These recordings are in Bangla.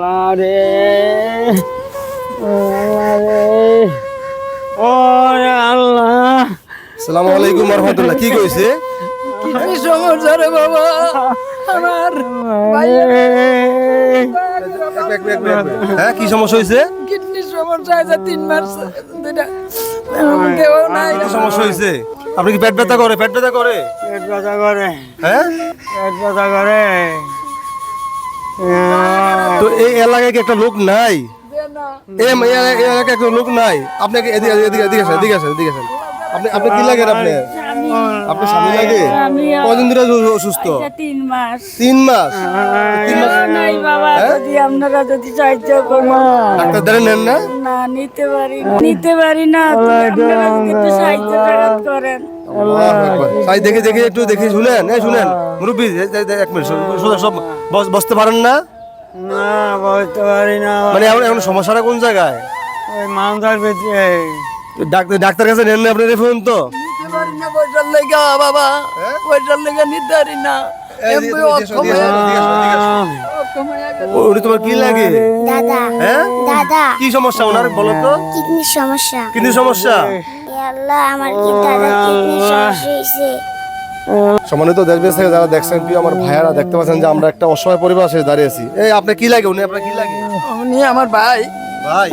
আল্লাহ রে আল্লাহ রে ও আল্লাহ। সালাম আলাইকুম রহমতুল্লাহ কি কইছে? কি সমস্যা রে বাবা? আমার হ্যাঁ কি সমস্যা হয়েছে কিডনি সমস্যা আছে তিন মাস নাই। কি সমস্যা হয়েছে আপনি কি পেট ব্যথা করে পেট ব্যথা করে? পেট ব্যথা করে। হ্যাঁ? পেট ব্যথা করে। তো এই এলাকায় কি একটা লোক নাই? এই এই এলাকায় একটা লোক নাই? আপনাকে এদিকে এদিকে এদিকে আসেন এদিকে আসেন এদিকে আসেন। আপনি আপনি কি লাগে আপনি? আপনি স্বামী লাগে? কদিন ধরে অসু- অসুস্থ? তিন মাস। তিন মাস? তিন মাস নাই বাবা যদি আপনারা যদি সাহায্য করেন ডাক্তার দ্বারা নেন না? না নিতে পারি না। নিতে পারি না আপনারা যদি একটু সাহায্য করেন। তাই দেখে দেখে একটু দেখে শুনেন এই শুনেন। মুরব্বী এক মিনিট সব বসতে পারেন না? না বলতে পারি না। মানে এখন এখন সমস্যাটা কোন জায়গায়? ওই মানদার ভিতরে ডাক্তার ডাক্তার কাছে নেন না আপনি রেফুন তো। পয়সার লেগা বাবা। পয়সার লেগা না। হয়ে। ও- উনি তোমার কি লাগে? দাদা। হ্যাঁ? দাদা। কি সমস্যা ওনার বলো তো? কিডনির সমস্যা। আল্লাহ আমার কি দাদা কিডনির সমস্যা হয়েছে? সম্মানিত দেশবিদেশ থেকে যারা দেখছেন প্রিয় আমার ভাইয়ারা দেখতে পাচ্ছেন যে আমরা একটা অসহায় পরিবার এসে দাঁড়িয়েছি এই আপনি কি লাগে? উনি আপনার কি লাগে? উনি আমার ভাই। ভাই?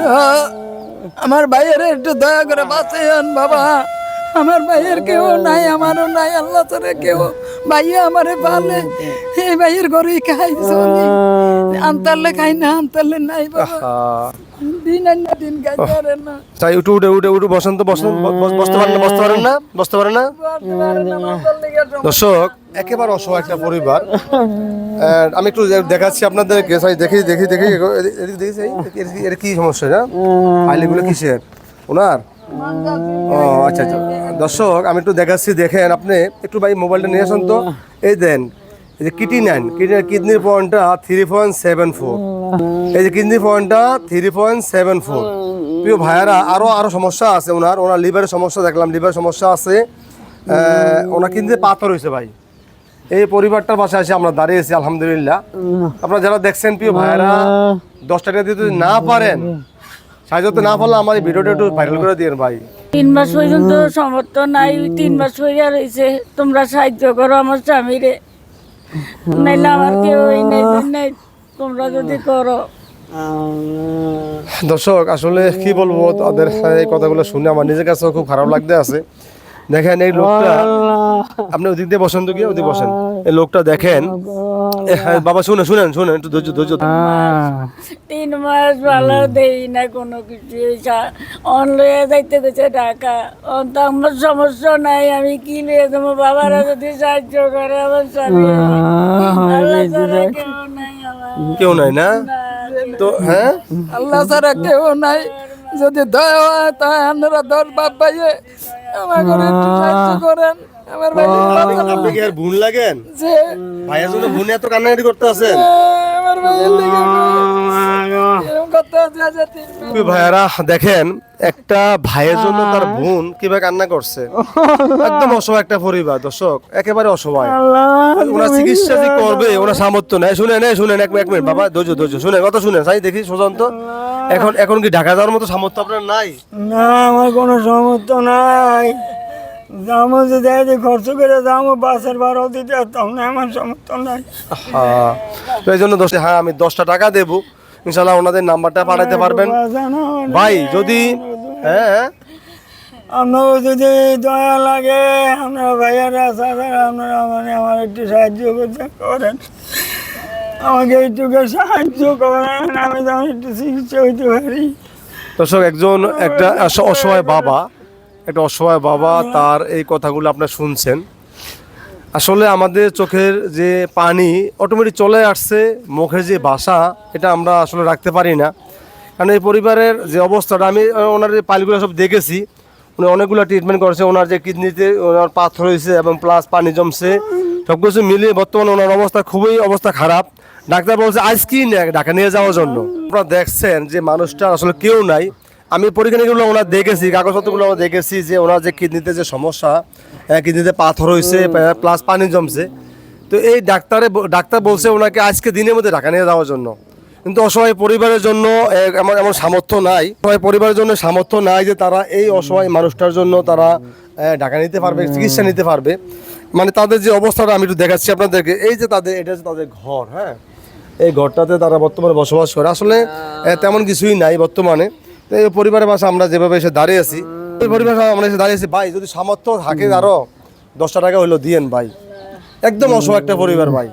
আমার ভাইয়ের একটু দয়া করে বাঁচাইন বাবা। আমার ভাইয়ের কেউ নাই আমারও নাই আল্লাহ তারে কেউ ভাইয়া আমারে পালে। এই ভাইয়ের ঘরে খাই চলি আনতারলে খাই না আনতারলে নাই বাবা। দিন না দিন খাই পারে না। তাই উঠে উঠে উঠে উঠে বসেন তো বসেন ব- ব- বসতে পারেন না বসতে পারেন না বসতে পারেন না। দর্শক একেবারে অসহায় একটা পরিবার। আমি একটু দেখাচ্ছি আপনাদেরকে। দেখি দেখি দেখি দেখি সাই, এর কি- এর কি সমস্যা না ফাইলগুলো কিসের? ওনার? ও আচ্ছা আচ্ছা। দর্শক, আমি একটু দেখাচ্ছি, দেখেন আপনি, একটু ভাই মোবাইলটা নিয়ে আসুন তো। এই দেন, এই যে কিডনি নাইন কিডনি কিডনির পয়েন্টটা থ্রি পয়েন্ট সেভেন ফোর এই যে কিডনি পয়েন্টটা থ্রি পয়েন্ট সেভেন ফোর প্রিয় ভাইয়ারা আরও আরও সমস্যা আছে ওনার। ওনার লিভারের সমস্যা, দেখলাম লিভারের সমস্যা আছে। ওনার কিডনিতে পাথর হয়েছে ভাই। এই পরিবারটার পাশে এসে আমরা দাঁড়িয়েছি, আলহামদুলিল্লাহ। আপনারা যারা দেখছেন, প্রিয় ভাইয়ারা, দশ টাকা দিতে না পারেন সাহায্য না পারলে আমার এই ভিডিওটা একটু ভাইরাল করে দিন ভাই। তিন মাস পর্যন্ত সমর্থ নাই তিন মাস হইয়া রয়েছে তোমরা সাহায্য করো আমার স্বামীরে। নাইলে আমার কেউ নাই তোমরা যদি করো। দর্শক আসলে কি বলব তাদের এই কথাগুলো শুনে আমার নিজের কাছেও খুব খারাপ লাগতে আছে। দেখেন এই লোকটা আপনি ওদিক দিয়ে বসেন তো গিয়ে ওদিক বসেন। এই লোকটা দেখেন। হ্যাঁ, বাবা শুনেন শুনেন শুনেন একটু ধৈর্য ধৈর্য তিন মাস ভালো দেই না কোনো কিছু। অন লইয়া যাইতে গেছে টাকা। অন তো আমার সমস্যা নাই আমি কি লিয়ে দেবো। বাবারা যদি সাহায্য করে আমার স্বামী কেউ নাই আমার। না? তো হ্যাঁ? আল্লাহ ছাড়া কেউ নাই। যদি দয়া হয় তা আপনারা দশ বাপ ভাইয়ে আমার ঘরে একটু সাহায্য করেন। আমার ভাই আপনি কি আর ভুল লাগেন? যে ভাইয়ের জন্য ভুনে এত কান্নাকাটি করতে আছেন? আমার ভাইয়ের লেগে এরকম করতে আছে যে তিন ভাইয়ারা দেখেন একটা ভাইয়ের জন্য তার বোন কীভাবে কান্না করছে। একদম অসহায় একটা পরিবার দর্শক একেবারে অসহায়। ওনার চিকিৎসা যে করবে ওনার সামর্থ্য নেই। শুনেন এই শুনেন এক এক মিনিট বাবা ধৈর্য ধৈর্য শুনেন কথা শুনেন সাই দেখি সুজান্ত এখন এখন কি ঢাকা যাওয়ার মতো সামর্থ্য আপনার নাই? না আমার কোনো সমর্থ নাই। দামও যে দেয় যে খরচ করে দামও বাসের ভাড়াও দিতে পারতাম না আমার সমর্থ নাই। হ্যাঁ। তো এই জন্য দশ হ্যাঁ আমি দশটা টাকা দেবো। ইনশাল্লাহ ওনাদের নাম্বারটা পাঠাতে পারবেন। ভাই যদি হ্যাঁ আপনারও যদি দয়া লাগে আপনারা ভাইয়ারা সাদার আপনারা মানে আমার একটু সাহায্য করতে করেন আমাকে একটু সাহায্য করেন আমি যেন একটু চিকিৎসা হইতে পারি। দর্শক একজন একটা অসহায় বাবা একটা অসহায় বাবা তার এই কথাগুলো আপনার শুনছেন। আসলে আমাদের চোখের যে পানি অটোমেটিক চলে আসছে মুখের যে ভাষা এটা আমরা আসলে রাখতে পারি না। কারণ এই পরিবারের যে অবস্থাটা আমি ওনার যে পাইলগুলো সব দেখেছি উনি অনেকগুলো ট্রিটমেন্ট করেছে। ওনার যে কিডনিতে ওনার পাথর হয়েছে এবং প্লাস পানি জমছে সব কিছু মিলিয়ে বর্তমানে ওনার অবস্থা খুবই অবস্থা খারাপ। ডাক্তার বলছে আজ কি নে- ঢাকা নিয়ে যাওয়ার জন্য। আপনারা দেখছেন যে মানুষটা আসলে কেউ নাই। আমি পরীক্ষাগুলো ওনার দেখেছি কাগজপত্রগুলো আমরা দেখেছি যে ওনার যে কিডনিতে যে সমস্যা কিডনিতে পাথর হয়েছে প্লাস পানি জমছে। তো এই ডাক্তারে ডাক্তার বলছে ওনাকে আজকে দিনের মধ্যে ঢাকা নিয়ে যাওয়ার জন্য। কিন্তু অসহায় পরিবারের জন্য এক, এমন এমন সামর্থ্য নাই। অসহায় পরিবারের জন্য সামর্থ্য নাই যে তারা এই অসহায় মানুষটার জন্য তারা ঢাকা নিতে পারবে চিকিৎসা নিতে পারবে। মানে তাদের যে অবস্থাটা আমি একটু দেখাচ্ছি আপনাদেরকে। এই যে তাদের এটা হচ্ছে তাদের ঘর হ্যাঁ? এই ঘরটাতে তারা বর্তমানে বসবাস করে। আসলে তেমন কিছুই নাই বর্তমানে। তো এই পরিবারের পাশে আমরা যেভাবে এসে দাঁড়িয়ে আছি এই পরিবারের পাশে আমরা এসে দাঁড়িয়ে আছি। ভাই যদি সামর্থ্য থাকে আরও দশটা টাকা হইল দিয়েন ভাই। একদম অসহায় একটা পরিবার ভাই।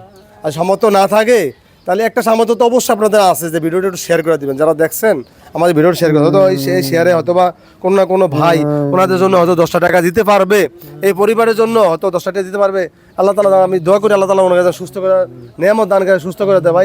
আর সামর্থ্য না থাকে তাহলে একটা সামর্থ্য তো অবশ্যই আপনাদের আছে যে ভিডিওটা একটু শেয়ার করে দিবেন। যারা দেখছেন আমাদের ভিডিওটা শেয়ার করে হয়তো এই সেই শেয়ারে হয়তো বা কোনো না কোনো ভাই ওনাদের জন্য হয়তো দশটা টাকা দিতে পারবে। এই পরিবারের জন্য হয়তো দশটা টাকা দিতে পারবে। আল্লাহ তালা আমি দোয়া করি আল্লাহ তালা ওনাকে যেন সুস্থ করে নিয়ামত দান করে সুস্থ করে দেয়। ভাই